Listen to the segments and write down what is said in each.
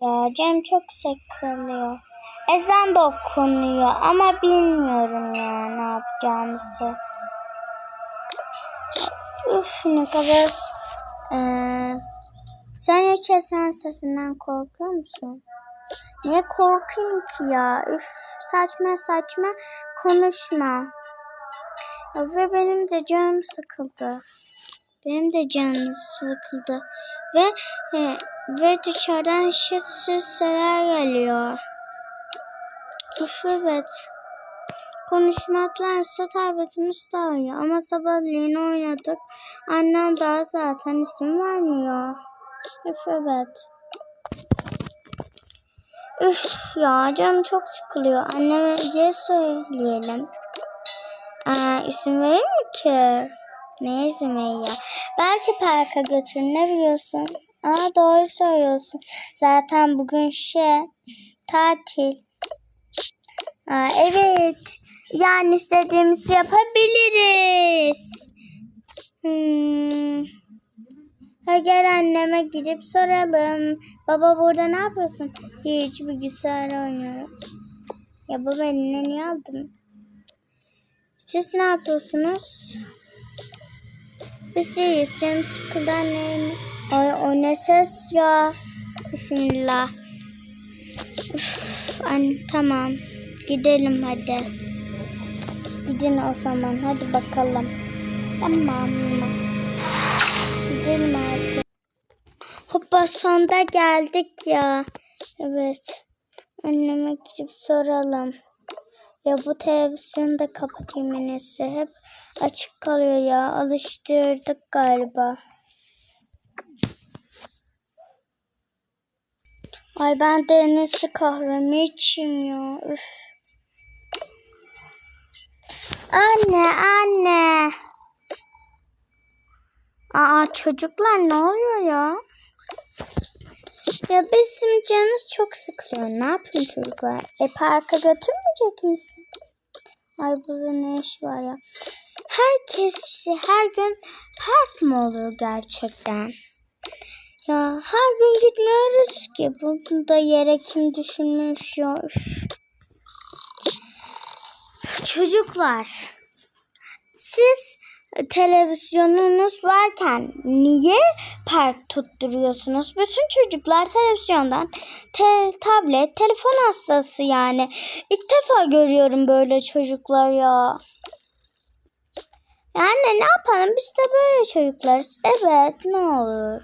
Ya canım çok sıkılıyor. Ezan da okunuyor ama bilmiyorum ya ne yapacağımızı. Üf ne kadar... Ee, sen hiç ezan sesinden korkuyor musun? Niye korkayım ki ya? Üf saçma saçma konuşma. Ve benim de canım sıkıldı. Benim de canım sıkıldı. Ve e, ve dışarıdan şıt sesler geliyor. Uf evet. Konuşmaklarsa tabletimiz iyi. Ama sabahleyin oynadık. Annem daha zaten isim vermiyor. Üf evet. Üf ya canım çok sıkılıyor. Anneme diye söyleyelim. Aa, isim verir mi ki? Ne veriyor? Belki parka götür ne biliyorsun? Aa doğru söylüyorsun. Zaten bugün şey tatil. Aa, evet. Yani istediğimizi yapabiliriz. Hmm. Gel anneme gidip soralım. Baba burada ne yapıyorsun? Hiç bilgisayar oynuyorum. Ya baba eline niye aldın? Siz ne yapıyorsunuz? İyiyiz. Canım sıkıldı annem. Ay o ne ses ya. Bismillah. Üf, tamam. Gidelim hadi. Gidin o zaman. Hadi bakalım. Tamam. Gidelim hadi. Hoppa sonunda geldik ya. Evet. Anneme gidip soralım. Ya bu televizyonu da kapatayım en. Hep açık kalıyor ya. Alıştırdık galiba. Ay ben de en iyisi kahvemi içeyim. Üf. Anne anne. Aa çocuklar ne oluyor ya? Ya bizim canımız çok sıkılıyor. Ne yapayım çocuklar? E parka götürmeyecek misin? Ay burada ne iş var ya? Herkes her gün park mı olur gerçekten? Ya her gün gitmiyoruz ki. Bunu da yere kim düşünmüş ya? Üf. Çocuklar, siz televizyonunuz varken niye park tutturuyorsunuz? Bütün çocuklar televizyondan te tablet, telefon hastası yani. İlk defa görüyorum böyle çocuklar ya. Yani ne yapalım biz de böyle çocuklarız. Evet ne olur.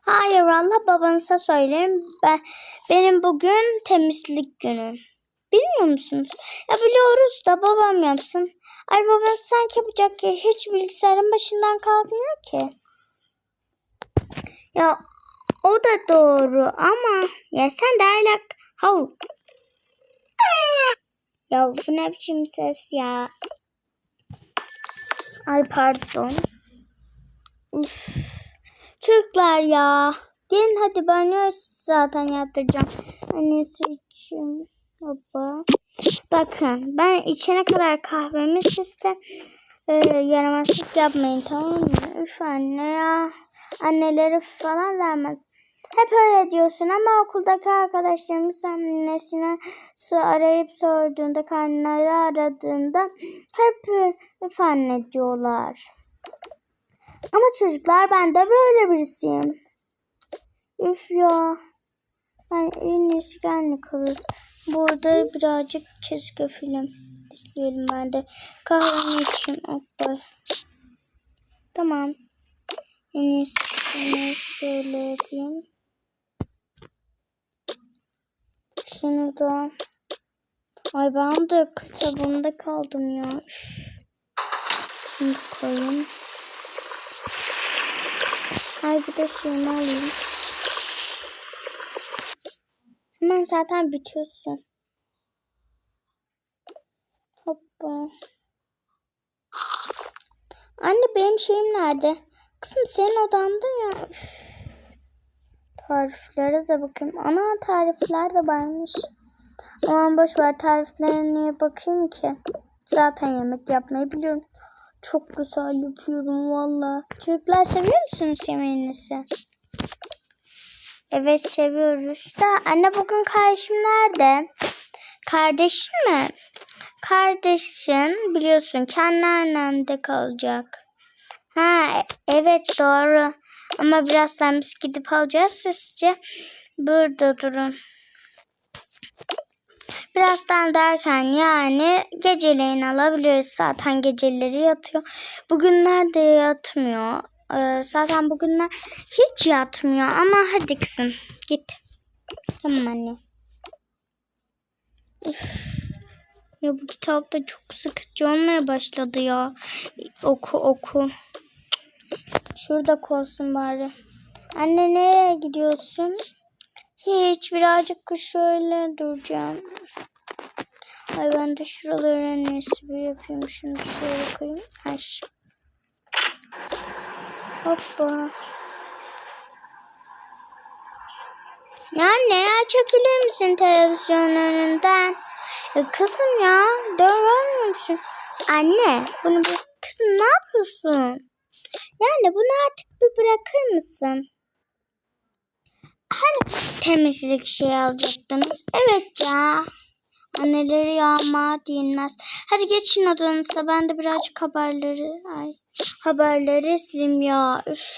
Hayır Allah babanıza söylerim. Ben, benim bugün temizlik günüm. Bilmiyor musunuz? Ya biliyoruz da babam yapsın. Ay babam sanki yapacak ki hiç bilgisayarın başından kalkmıyor ki. Ya o da doğru ama ya sen de hala hav. Ya bu ne biçim ses ya? Ay pardon. Uf. Çocuklar ya. Gelin hadi banyo zaten yaptıracağım. Annesi için. Baba. Bakın ben içene kadar kahvemi siz de e, yaramazlık yapmayın tamam mı? Üf anne ya. Anneleri falan vermez. Hep öyle diyorsun ama okuldaki arkadaşlarımız annesine su arayıp sorduğunda karnları aradığında hep üf anne diyorlar. Ama çocuklar ben de böyle birisiyim. Üf ya. Ben en iyisi gelme. Burada birazcık çizgi film izleyelim ben de. Kahvemi içeyim. Hoppa. Tamam. En iyisi şöyle yapayım. Şunu da. Ay ben de kitabımda kaldım ya. Şunu koyayım. Ay bir de şunu alayım. Zaten bitiyorsun. Hoppa. Anne benim şeyim nerede? Kızım senin odanda ya. Üf. Tariflere de bakayım. Ana tarifler de varmış. Aman boş ver tariflerine niye bakayım ki? Zaten yemek yapmayı biliyorum. Çok güzel yapıyorum valla. Çocuklar seviyor musunuz yemeğinizi? Evet seviyoruz da anne bugün kardeşim nerede? Kardeşin mi? Kardeşin biliyorsun kendi annende kalacak. Ha evet doğru. Ama birazdan biz gidip alacağız sizce. Burada durun. Birazdan derken yani geceleyin alabiliriz. Zaten geceleri yatıyor. Bugünler de yatmıyor. Ee, zaten bugünler hiç yatmıyor ama hadi kızım git. Tamam anne. Ya bu kitap da çok sıkıcı olmaya başladı ya. Oku oku. Şurada kolsun bari. Anne nereye gidiyorsun? Hiç birazcık şöyle duracağım. Ay ben de şuraları en bir yapayım. Şimdi şöyle koyayım. Ay. Hoppa. Ya ne ya çekilir misin televizyon önünden? Ya kızım ya dönmüyor musun? Anne bunu bir kızım ne yapıyorsun? Yani bunu artık bir bırakır mısın? Hani temizlik şey alacaktınız? Evet ya. Anneleri yağma dinmez. Hadi geçin odanıza. Ben de birazcık haberleri ay haberleri sileyim ya. Üf.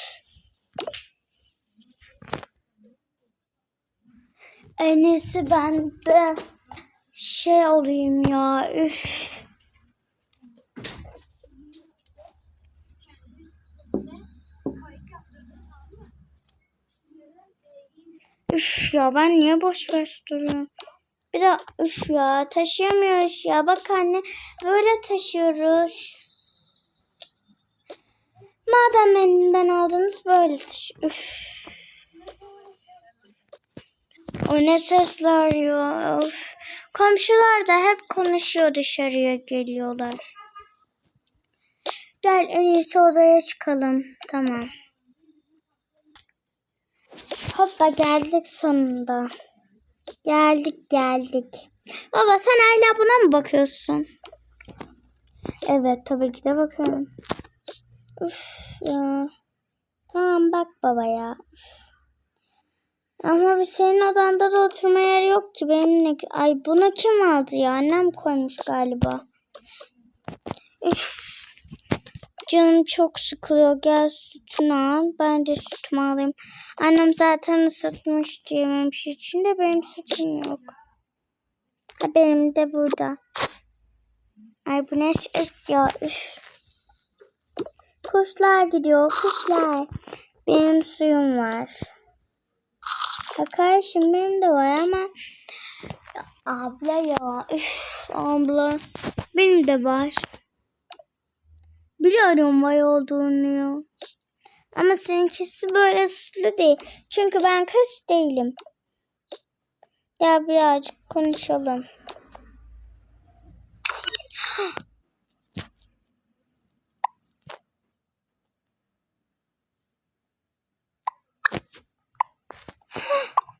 En iyisi ben de şey olayım ya. Üf. Üf ya ben niye boş boş duruyorum? Bir de üf ya taşıyamıyoruz ya. Bak anne böyle taşıyoruz. Madem elimden aldınız böyle. Üf. O ne sesler ya. Üf. Komşular da hep konuşuyor dışarıya geliyorlar. Gel en iyisi odaya çıkalım. Tamam. Hoppa geldik sonunda. Geldik geldik. Baba sen hala buna mı bakıyorsun? Evet tabii ki de bakıyorum. Üf ya. Tamam bak baba ya. Ama senin odanda da oturma yeri yok ki. Benim ne... Ay bunu kim aldı ya? Annem koymuş galiba. Üf. Canım çok sıkılıyor. Gel sütünü al. Ben de sütümü alayım. Annem zaten ısıtmış yememiş için de benim sütüm yok. Benim de burada. Ay bu ne ses ya. Üf. Kuşlar gidiyor kuşlar. Benim suyum var. Ha, kardeşim benim de var ama ya, abla ya. Üf, abla. Benim de var. Biliyorum var olduğunu ya. Ama seninkisi böyle süslü değil. Çünkü ben kız değilim. Gel birazcık konuşalım.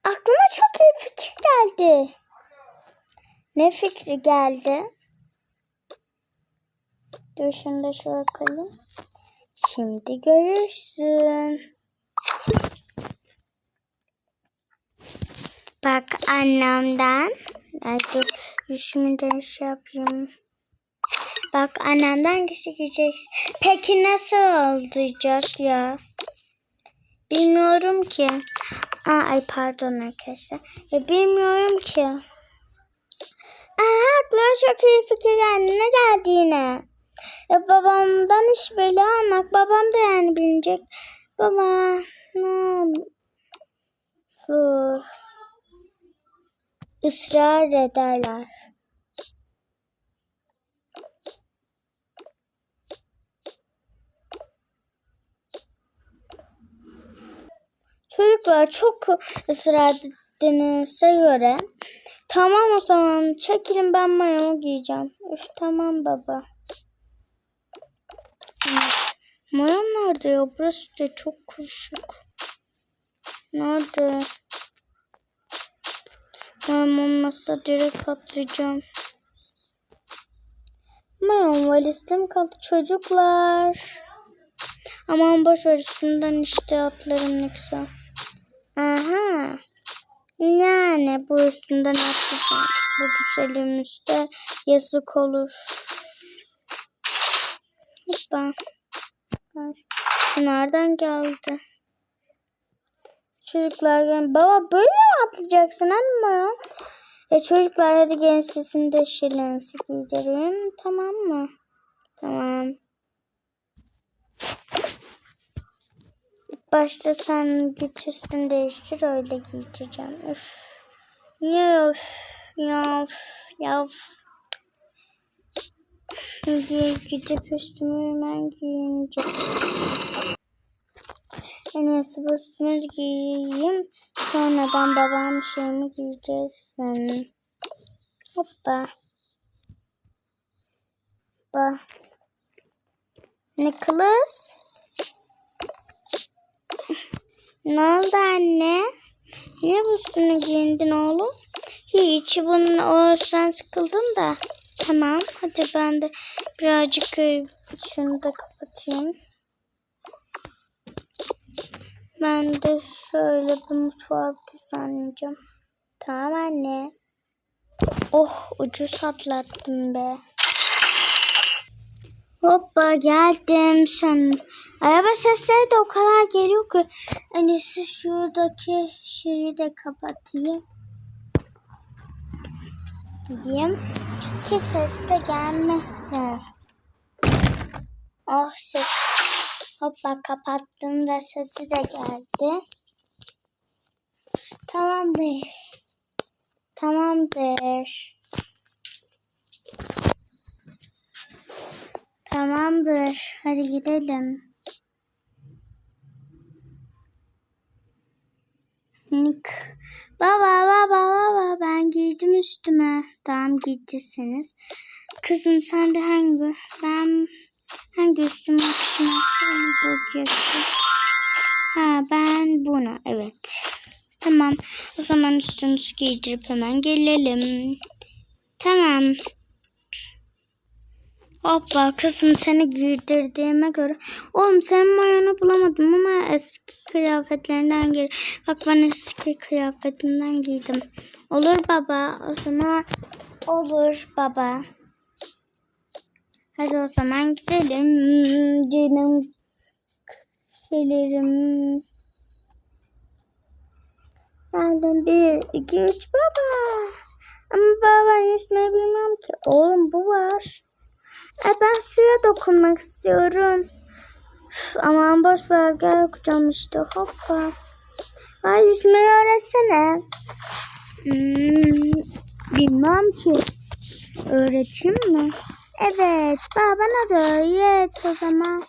Aklıma çok iyi fikir geldi. Ne fikri geldi? Dur şunu da şöyle koyayım. Şimdi görürsün. Bak annemden. Ay dur yüzümü de şey yapayım. Bak annemden geçeceksin. Peki nasıl olacak ya? Bilmiyorum ki. Aa, ay pardon arkadaşlar. Ya bilmiyorum ki. Aklıma çok iyi fikir geldi. Ne geldi yine? Ya babamdan iş böyle almak. Babam da yani bilecek. Baba ne olur. Israr ederler. Çocuklar çok ısrar ettiğinize göre tamam o zaman çekilin ben mayomu giyeceğim. Üf tamam baba. Maya nerede ya? Burası da çok kuruşuk. Nerede? Mayam olmazsa direkt atlayacağım. Mayam valizde mi kaldı? Çocuklar. Aman boş ver üstünden işte atlarım ne güzel. Aha. Yani bu üstünden atlayacağım. Bu güzelimizde yazık olur. Hoppa. Nereden geldi? Çocuklar gel. Baba böyle mi atlayacaksın ama? E çocuklar hadi gelin sizin de şeylerinizi giydireyim. Tamam mı? Tamam. Başta sen git üstünü değiştir öyle giydireceğim. Üf. Ya üf. Ya. Ya üf. Gi- Gidip üstümü hemen giyineceğim. En iyisi bu üstümü giyeyim. Sonradan babam şeyimi giyeceksin. Hoppa. Hoppa. Nicholas. Ne oldu anne? Niye bu üstünü giyindin oğlum? Hiç bunun o yüzden sıkıldım da. Tamam hadi ben de birazcık e, şunu da kapatayım. Ben de şöyle bir mutfağı düzenleyeceğim. Tamam anne. Oh ucuz atlattım be. Hoppa geldim sen. Araba sesleri de o kadar geliyor ki. En iyisi şuradaki şeyi de kapatayım. Diyeyim ki ses de gelmesin. Oh ses. Hoppa kapattım da sesi de geldi. Tamamdır. Tamamdır. Tamamdır. Hadi gidelim. Nick. Baba baba baba ben giydim üstüme. Tamam giydirseniz. Kızım sen de hangi ben hangi üstüme yakışmazsa bulacaksın. Ha ben bunu evet. Tamam o zaman üstünüzü giydirip hemen gelelim. Tamam. Hoppa kızım seni giydirdiğime göre. Oğlum senin mayonu bulamadım ama eski kıyafetlerinden gir. Bak ben eski kıyafetimden giydim. Olur baba o zaman. Olur baba. Hadi o zaman gidelim. Canım şeylerim. Nereden bir, iki, üç baba. Ama baba ben yüzmeyi bilmem ki. Oğlum bu var. E ben suya dokunmak istiyorum. Üf, aman boş ver gel kucağım işte hoppa. Ay yüzmeyi öğretsene. Hmm, bilmem ki. Öğreteyim mi? Evet bana da öğret o zaman.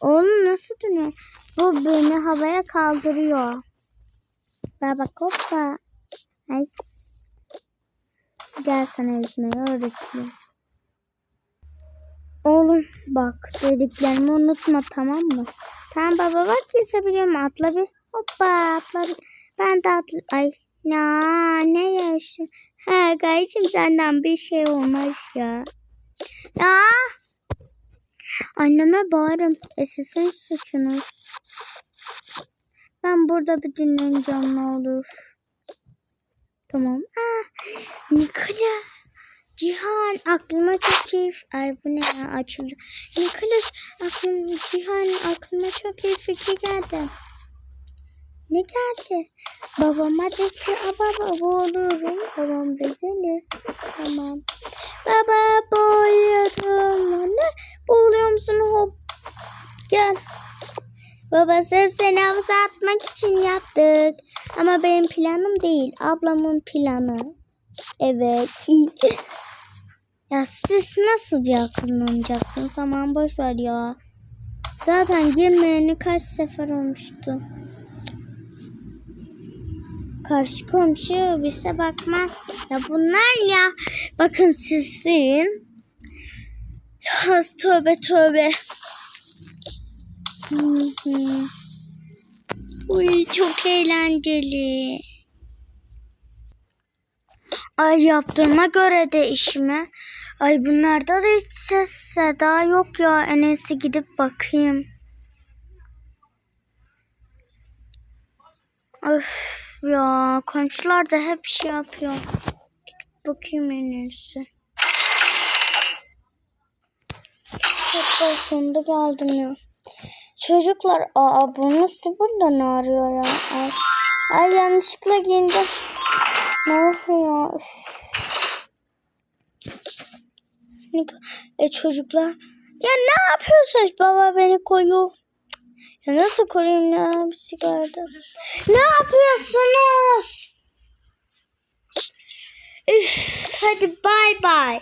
Oğlum nasıl dönüyor? Bu beni havaya kaldırıyor. Baba hoppa. Ay. Gel sana yüzmeyi öğreteyim. Oğlum bak dediklerimi unutma tamam mı? Tamam baba bak yüzebiliyorum atla bir. Hoppa atla bir. Ben de atla. Ay ya ne yaşım. Ha gayicim senden bir şey olmaz ya. Ya. Anneme bağırım. E suçunuz. Ben burada bir dinleneceğim ne olur. Tamam. Ah, Nikola. Cihan aklıma çok keyif... Ay bu ne ya açıldı. Nikolas aklım, Cihan aklıma çok iyi fikir geldi. Ne geldi? Babama de ki "Aa, baba boğulurum. Babam da gelir. Tamam. Baba boğuluyorum. Ne? Boğuluyor musun? Hop. Gel. Baba sırf seni havuza atmak için yaptık. Ama benim planım değil. Ablamın planı. Evet. ya siz nasıl bir akıllanacaksınız? Aman boş ver ya. Zaten girmeyeni kaç sefer olmuştu. Karşı komşu bize bakmaz. Ya bunlar ya. Bakın sizin. Ya tövbe tövbe. Uy çok eğlenceli. Ay yaptığıma göre de işimi. Ay bunlarda da hiç ses seda yok ya. En gidip bakayım. Öf ya komşular da hep şey yapıyor. Gidip bakayım en iyisi. Hatta sonunda geldim ya. Çocuklar aa bunun üstü burada ne arıyor ya? Ay, ay yanlışlıkla giyindim. Ne. Ne- E çocuklar ya ne yapıyorsunuz? Baba beni koruyor. Ya nasıl koruyayım ya bir sigarada? Ne yapıyorsunuz? Üf, hadi bay bay.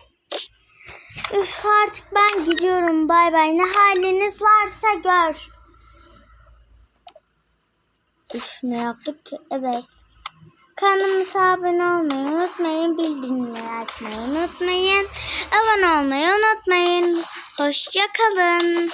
Üf, artık ben gidiyorum bay bay. Ne haliniz varsa gör. Üf, ne yaptık ki? Evet. Kanalımıza abone olmayı unutmayın. Bildirimleri açmayı unutmayın. Abone olmayı unutmayın. Hoşça kalın.